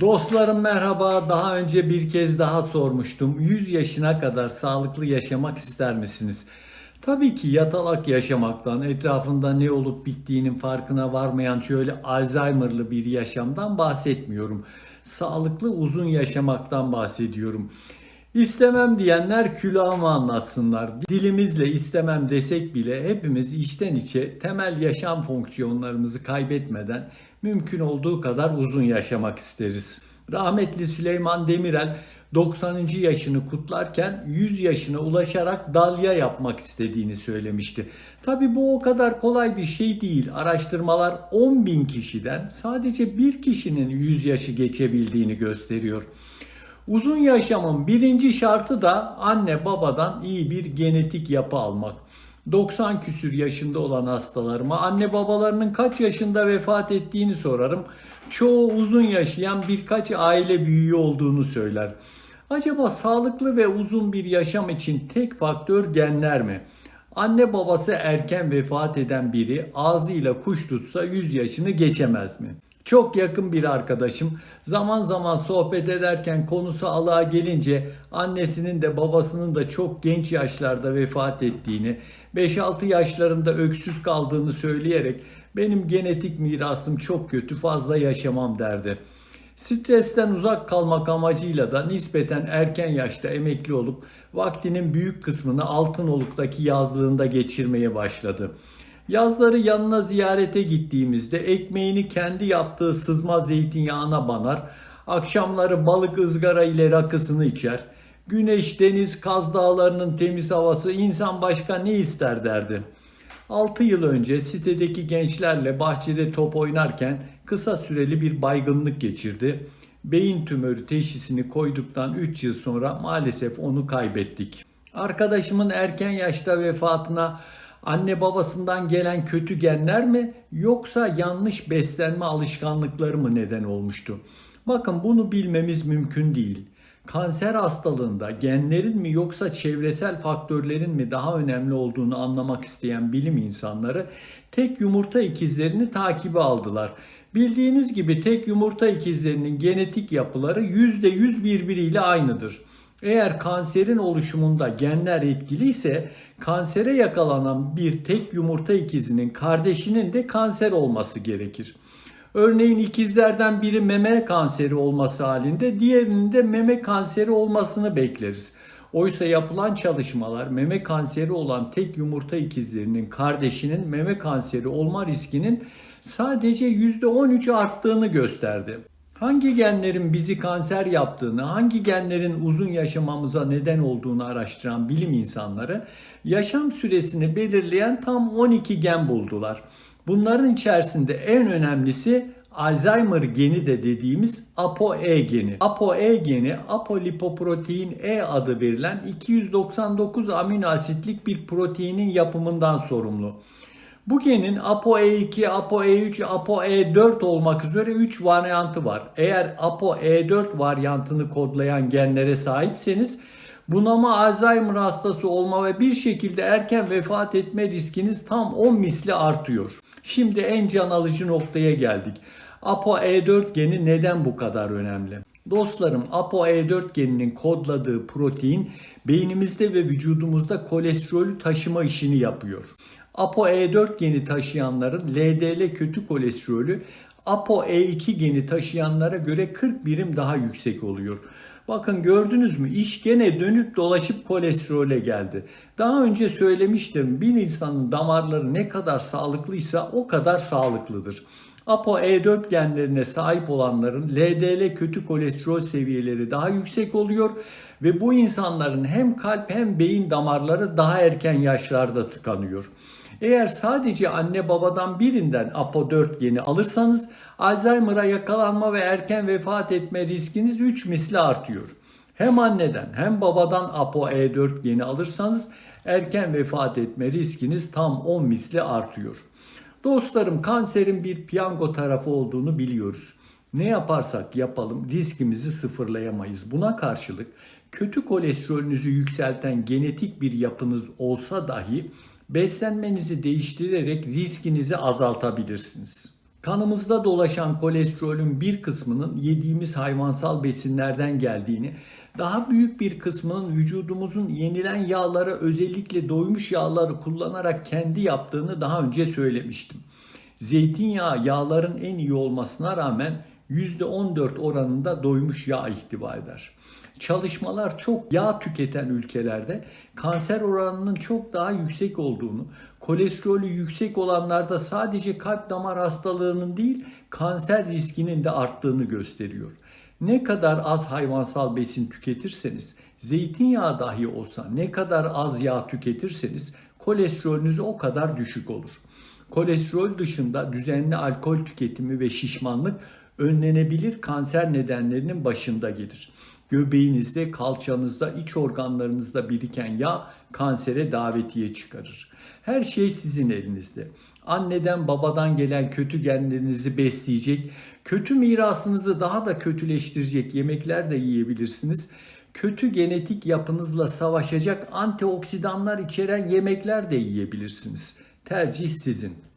Dostlarım merhaba. Daha önce bir kez daha sormuştum. 100 yaşına kadar sağlıklı yaşamak ister misiniz? Tabii ki yatalak yaşamaktan, etrafında ne olup bittiğinin farkına varmayan şöyle Alzheimer'lı bir yaşamdan bahsetmiyorum. Sağlıklı uzun yaşamaktan bahsediyorum. İstemem diyenler külahımı anlatsınlar. Dilimizle istemem desek bile hepimiz içten içe temel yaşam fonksiyonlarımızı kaybetmeden mümkün olduğu kadar uzun yaşamak isteriz. Rahmetli Süleyman Demirel 90. yaşını kutlarken 100 yaşına ulaşarak dalya yapmak istediğini söylemişti. Tabi bu o kadar kolay bir şey değil. Araştırmalar 10 bin kişiden sadece bir kişinin 100 yaşı geçebildiğini gösteriyor. Uzun yaşamın birinci şartı da anne babadan iyi bir genetik yapı almak. 90 küsür yaşında olan hastalarıma anne babalarının kaç yaşında vefat ettiğini sorarım. Çoğu uzun yaşayan birkaç aile büyüğü olduğunu söyler. Acaba sağlıklı ve uzun bir yaşam için tek faktör genler mi? Anne babası erken vefat eden biri ağzıyla kuş tutsa 100 yaşını geçemez mi? Çok yakın bir arkadaşım zaman zaman sohbet ederken konusu alığa gelince annesinin de babasının da çok genç yaşlarda vefat ettiğini, 5-6 yaşlarında öksüz kaldığını söyleyerek benim genetik mirasım çok kötü fazla yaşamam derdi. Stresten uzak kalmak amacıyla da nispeten erken yaşta emekli olup vaktinin büyük kısmını Altınoluk'taki yazlığında geçirmeye başladı. Yazları yanına ziyarete gittiğimizde ekmeğini kendi yaptığı sızma zeytinyağına banar, akşamları balık ızgara ile rakısını içer. Güneş, deniz, Kaz Dağları'nın temiz havası insan başka ne ister derdi. 6 yıl önce sitedeki gençlerle bahçede top oynarken kısa süreli bir baygınlık geçirdi. Beyin tümörü teşhisini koyduktan 3 yıl sonra maalesef onu kaybettik. Arkadaşımın erken yaşta vefatına anne babasından gelen kötü genler mi yoksa yanlış beslenme alışkanlıkları mı neden olmuştu? Bakın bunu bilmemiz mümkün değil. Kanser hastalığında genlerin mi yoksa çevresel faktörlerin mi daha önemli olduğunu anlamak isteyen bilim insanları tek yumurta ikizlerini takibe aldılar. Bildiğiniz gibi tek yumurta ikizlerinin genetik yapıları %100 birbiriyle aynıdır. Eğer kanserin oluşumunda genler etkiliyse kansere yakalanan bir tek yumurta ikizinin kardeşinin de kanser olması gerekir. Örneğin ikizlerden biri meme kanseri olması halinde diğerinin de meme kanseri olmasını bekleriz. Oysa yapılan çalışmalar meme kanseri olan tek yumurta ikizlerinin kardeşinin meme kanseri olma riskinin sadece %13 arttığını gösterdi. Hangi genlerin bizi kanser yaptığını, hangi genlerin uzun yaşamamıza neden olduğunu araştıran bilim insanları yaşam süresini belirleyen tam 12 gen buldular. Bunların içerisinde en önemlisi Alzheimer geni de dediğimiz ApoE geni. ApoE geni apolipoprotein E adı verilen 299 amino asitlik bir proteinin yapımından sorumlu. Bu genin ApoE2, ApoE3, ApoE4 olmak üzere 3 varyantı var. Eğer ApoE4 varyantını kodlayan genlere sahipseniz bunama Alzheimer hastası olma ve bir şekilde erken vefat etme riskiniz tam 10 misli artıyor. Şimdi en can alıcı noktaya geldik. ApoE4 geni neden bu kadar önemli? Dostlarım ApoE4 geninin kodladığı protein beynimizde ve vücudumuzda kolesterolü taşıma işini yapıyor. ApoE4 geni taşıyanların LDL kötü kolesterolü ApoE2 geni taşıyanlara göre 40 birim daha yüksek oluyor. Bakın gördünüz mü iş gene dönüp dolaşıp kolesterole geldi. Daha önce söylemiştim bir insanın damarları ne kadar sağlıklıysa o kadar sağlıklıdır. ApoE4 genlerine sahip olanların LDL kötü kolesterol seviyeleri daha yüksek oluyor ve bu insanların hem kalp hem beyin damarları daha erken yaşlarda tıkanıyor. Eğer sadece anne babadan birinden APO4 geni alırsanız Alzheimer'a yakalanma ve erken vefat etme riskiniz 3 misli artıyor. Hem anneden hem babadan ApoE4 geni alırsanız erken vefat etme riskiniz tam 10 misli artıyor. Dostlarım kanserin bir piyango tarafı olduğunu biliyoruz. Ne yaparsak yapalım riskimizi sıfırlayamayız. Buna karşılık kötü kolesterolünüzü yükselten genetik bir yapınız olsa dahi beslenmenizi değiştirerek riskinizi azaltabilirsiniz. Kanımızda dolaşan kolesterolün bir kısmının yediğimiz hayvansal besinlerden geldiğini, daha büyük bir kısmının vücudumuzun yenilen yağları özellikle doymuş yağları kullanarak kendi yaptığını daha önce söylemiştim. Zeytinyağı yağların en iyi olmasına rağmen %14 oranında doymuş yağ ihtiva eder. Çalışmalar çok yağ tüketen ülkelerde kanser oranının çok daha yüksek olduğunu, kolesterolü yüksek olanlarda sadece kalp damar hastalığının değil kanser riskinin de arttığını gösteriyor. Ne kadar az hayvansal besin tüketirseniz, zeytinyağı dahi olsa ne kadar az yağ tüketirseniz kolesterolünüz o kadar düşük olur. Kolesterol dışında düzenli alkol tüketimi ve şişmanlık önlenebilir kanser nedenlerinin başında gelir. Göbeğinizde, kalçanızda, iç organlarınızda biriken yağ kansere davetiye çıkarır. Her şey sizin elinizde. Anneden babadan gelen kötü genlerinizi besleyecek, kötü mirasınızı daha da kötüleştirecek yemekler de yiyebilirsiniz. Kötü genetik yapınızla savaşacak antioksidanlar içeren yemekler de yiyebilirsiniz. Tercih sizin.